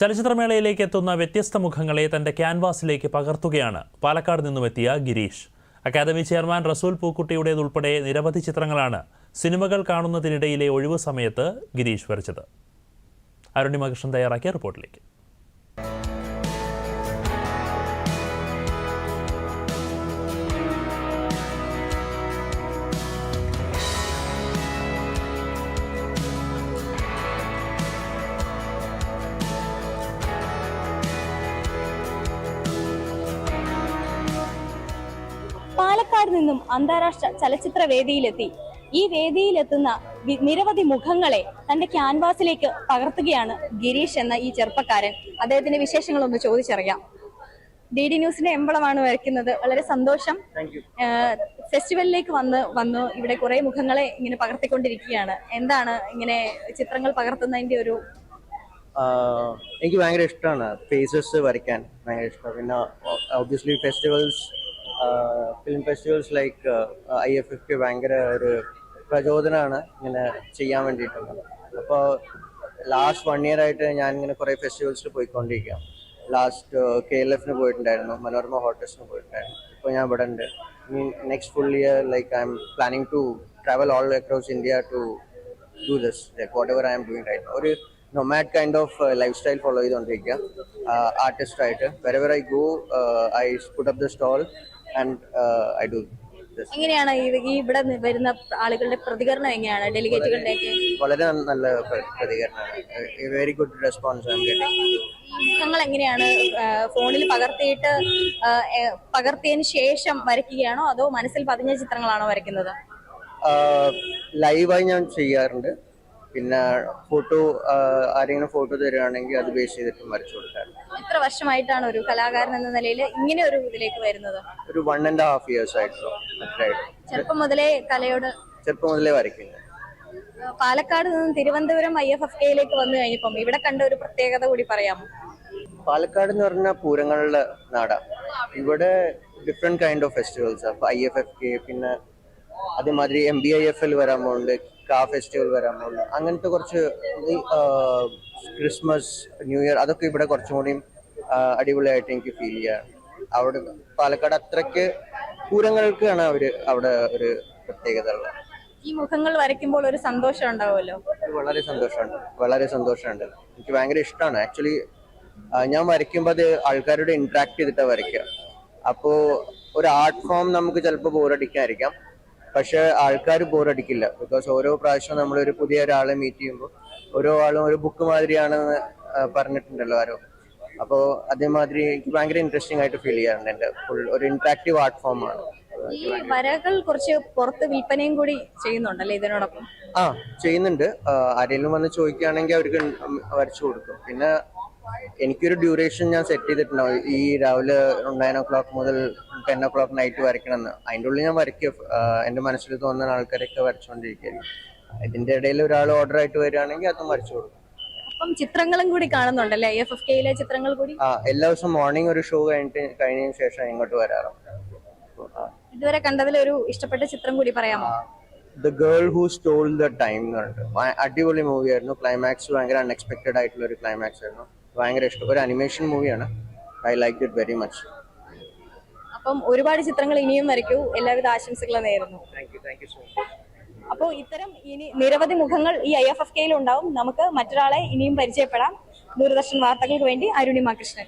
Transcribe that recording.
ചലച്ചിത്രമേളയിലേക്ക് എത്തുന്ന വ്യത്യസ്ത മുഖങ്ങളെ തന്റെ ക്യാൻവാസിലേക്ക് പകർത്തുകയാണ് പാലക്കാട് നിന്നുമെത്തിയ ഗിരീഷ്. അക്കാദമി ചെയർമാൻ റസൂൽ പൂക്കുട്ടിയുടേതുൾപ്പെടെ നിരവധി ചിത്രങ്ങളാണ് സിനിമകൾ കാണുന്നതിനിടയിലെ ഒഴിവു സമയത്ത് ഗിരീഷ് വരച്ചത്. അരുണിമകൃഷ്ണൻ തയ്യാറാക്കിയ റിപ്പോർട്ടിലേക്ക്. നിന്നും അന്താരാഷ്ട്ര ചലച്ചിത്ര വേദിയിലെത്തി. ഈ വേദിയിലെത്തുന്ന നിരവധി മുഖങ്ങളെ തന്റെ ക്യാൻവാസിലേക്ക് പകർത്തുകയാണ് ഗിരീഷ് എന്ന ഈ ചെറുപ്പക്കാരൻ. അദ്ദേഹത്തിന്റെ വിശേഷങ്ങളൊന്ന് ചോദിച്ചറിയാം. ഡി ഡി ന്യൂസിന്റെ എമ്പളമാണ് വരയ്ക്കുന്നത്. വളരെ സന്തോഷം. ഫെസ്റ്റിവലിലേക്ക് വന്ന് വന്നു. ഇവിടെ കുറെ മുഖങ്ങളെ ഇങ്ങനെ പകർത്തിക്കൊണ്ടിരിക്കുകയാണ്. എന്താണ് ഇങ്ങനെ ചിത്രങ്ങൾ പകർത്തുന്നതിന്റെ ഒരു എനിക്ക് ഭയങ്കര ഇഷ്ടമാണ് ഫേസസ് വരയ്ക്കാൻ ഭയങ്കര ഇഷ്ടമാണ് പിന്നെ obviously festivals film festivals like I F F ഭയങ്കര ഒരു പ്രചോദനമാണ് ഇങ്ങനെ ചെയ്യാൻ വേണ്ടിയിട്ടുള്ളത്. അപ്പോൾ ലാസ്റ്റ് വൺ ഇയർ ആയിട്ട് ഞാൻ ഇങ്ങനെ കുറേ ഫെസ്റ്റിവൽസിൽ പോയിക്കൊണ്ടിരിക്കുകയാണ്. ലാസ്റ്റ് കെ എൽ എഫിന് പോയിട്ടുണ്ടായിരുന്നു മനോരമ ഹോട്ടൽസിന് പോയിട്ടുണ്ടായിരുന്നു. ഇപ്പോൾ ഞാൻ ഇവിടെ ഉണ്ട്. ഇനി next full year like I'm planning to travel all across India to do this like whatever I'm doing right ഒരു nomad kind of lifestyle follow ചെയ്തുകൊണ്ടിരിക്കുക ആർട്ടിസ്റ്റായിട്ട് wherever I go I put up the stall and I do എങ്ങനെയാണ് ഈ ഇവിടെ വരുന്ന ആളുകളുടെ പ്രതികരണം എങ്ങനെയാണ്? ഡെലിഗേറ്റുകളുടെ വളരെ നല്ല പ്ര- പ്രതികരണമാണ്. വെരി ഗുഡ് റെസ്പോൺസ് നിങ്ങൾ എങ്ങനെയാണ് ഫോണിൽ പകർത്തിയിട്ട് പകർത്തിയതിന് ശേഷം വരയ്ക്കുകയാണോ? അതോ മനസ്സിൽ പതിഞ്ഞ ചിത്രങ്ങളാണോ വരയ്ക്കുന്നത്? ലൈവായി ഞാൻ ചെയ്യാറുണ്ട്. പിന്നെ ഫോട്ടോ ആരെങ്കിലും ഫോട്ടോ തരുവാണെങ്കിൽ അത് ബേസ് ചെയ്തിട്ട് വരച്ചു കൊടുക്കാറുണ്ട്. എത്ര വർഷമായിട്ടാണ് ഒരു കലാകാരൻ എന്ന നിലയിൽ ഇങ്ങനെ ഒരു ഇതിലേക്ക് വരുന്നത്? ഒരു വൺ ആൻഡ് ഹാഫ് ഇയേഴ്സ് ആയിട്ടോ അത്രയായിട്ട് ചെറുപ്പം മുതലേ കലയോട് ചെറുപ്പം മുതലേ വരയ്ക്കുന്നത് പാലക്കാട് നിന്ന് തിരുവനന്തപുരം ഐ എഫ് എഫ് കെയിലേക്ക് വന്നു കഴിഞ്ഞപ്പം ഇവിടെ കണ്ട ഒരു പ്രത്യേകത കൂടി പറയാമോ? പാലക്കാട് എന്ന് പറഞ്ഞാൽ പൂരങ്ങളുടെ നാടാ. ഇവിടെ ഡിഫറെന്റ് കൈൻഡ് ഓഫ് ഫെസ്റ്റിവൽസ് അപ്പൊ ഐ എഫ് എഫ് കെ പിന്നെ അതേമാതിരി M B I F L വരാൻ പോകുന്നുണ്ട് കാ ഫെസ്റ്റിവൽ വരാൻ പോകുന്നു അങ്ങനത്തെ കുറച്ച് ക്രിസ്മസ് ന്യൂ ഇയർ അതൊക്കെ ഇവിടെ കുറച്ചും കൂടിയും അടിപൊളിയായിട്ട് എനിക്ക് ഫീൽ ചെയ്യാം. അവിടെ പാലക്കാട് അത്രയ്ക്ക് പൂരങ്ങൾക്കാണ് അവർ അവിടെ ഒരു പ്രത്യേകത ഉള്ളത്. ഈ മുഖങ്ങൾ വരയ്ക്കുമ്പോൾ ഒരു സന്തോഷം ഉണ്ടാവുമല്ലോ? വളരെ സന്തോഷമുണ്ട്. വളരെ സന്തോഷമുണ്ട്. എനിക്ക് ഭയങ്കര ഇഷ്ടമാണ്. ആക്ച്വലി ഞാൻ വരയ്ക്കുമ്പോൾ അത് ആൾക്കാരോട് ഇന്ററാക്ട് ചെയ്തിട്ടാണ് വരയ്ക്കുക. അപ്പോൾ ഒരു ആർട്ട് ഫോം നമുക്ക് ചിലപ്പോൾ ബോറടിക്കാതിരിക്കാം പക്ഷെ ആൾക്കാർ ബോറടിക്കില്ല. ബിക്കോസ് ഓരോ പ്രാവശ്യം നമ്മൾ ഒരു പുതിയ ഒരാളെ മീറ്റ് ചെയ്യുമ്പോൾ ഓരോ ആളും ഒരു ബുക്ക് മാതിരിയാണെന്ന് പറഞ്ഞിട്ടുണ്ടല്ലോ ആരോ. അപ്പോൾ അതേമാതിരി എനിക്ക് ഭയങ്കര ഇൻട്രസ്റ്റിംഗ് ആയിട്ട് ഫീൽ ചെയ്യാറുണ്ട് എന്റെ ഫുൾ ഒരു ഇന്ററാക്റ്റീവ് ആർട്ട് ഫോം ആണ്. ഈ വരകൾ കുറച്ച് പുറത്ത് വിൽപ്പനയും കൂടി ചെയ്യുന്നുണ്ടല്ലേ ഇതിനോടൊപ്പം? ആ ചെയ്യുന്നുണ്ട്. ആരെങ്കിലും വന്ന് ചോദിക്കുകയാണെങ്കിൽ അവർക്ക് വരച്ചു കൊടുക്കും. പിന്നെ എനിക്കൊരു ഡ്യൂറേഷൻ ഞാൻ സെറ്റ് ചെയ്തിട്ടുണ്ടാവും. ഈ രാവിലെ നയൻ ഓ ക്ലോക്ക് മുതൽ ടെൻ ഒ ക്ലോക്ക് നൈറ്റ് വരയ്ക്കണമെന്ന്. അതിന്റെ ഉള്ളിൽ ഞാൻ വരയ്ക്കും. എന്റെ മനസ്സിൽ തോന്നുന്ന ആൾക്കാരൊക്കെ വരച്ചുകൊണ്ടിരിക്കുകയായിരിക്കും. ഇതിന്റെ ഇടയിൽ ഒരാൾ ഓർഡർ ആയിട്ട് വരികയാണെങ്കിൽ അതും വരച്ചു കൊടുക്കും. അപ്പം ചിത്രങ്ങളും കൂടി കാണുന്നുണ്ടല്ലേ? എഫ് എഫ് കെയിലെ ചിത്രങ്ങൾ കൂടി? ആ എല്ലാ ദിവസവും മോർണിംഗ് ഒരു ഷോ കഴിഞ്ഞിട്ട് കഴിഞ്ഞതിന് ശേഷം ഇങ്ങോട്ട് വരാറുണ്ട്. ഇതുവരെ കണ്ടതിൽ ഒരു ഇഷ്ടപ്പെട്ട ചിത്രം കൂടി പറയാമോ? The girl who stole the time എന്ന് പറഞ്ഞിട്ട്. അടിപൊളി മൂവിയായിരുന്നു ക്ലൈമാക്സ് ഭയങ്കര അൺഎക്സ്പെക്ടഡ് ആയിട്ടുള്ള ഒരു ക്ലൈമാക്സ് ആയിരുന്നു. ഭയങ്കര ഇഷ്ടം. ഒരു അനിമേഷൻ മൂവിയാണ് I like it very much അപ്പം ഒരുപാട് ചിത്രങ്ങൾ ഇനിയും വരയ്ക്കൂ. എല്ലാവിധ ആശംസകളും നേരുന്നു. അപ്പോൾ ഇത്തരം ഇനി നിരവധി മുഖങ്ങൾ ഈ ഐ എഫ് എഫ് കെയിൽ ഉണ്ടാവും നമുക്ക് മറ്റൊരാളെ ഇനിയും പരിചയപ്പെടാം. ദൂരദർശൻ വാർത്തകൾക്ക് വേണ്ടി അരുണിമ കൃഷ്ണൻ.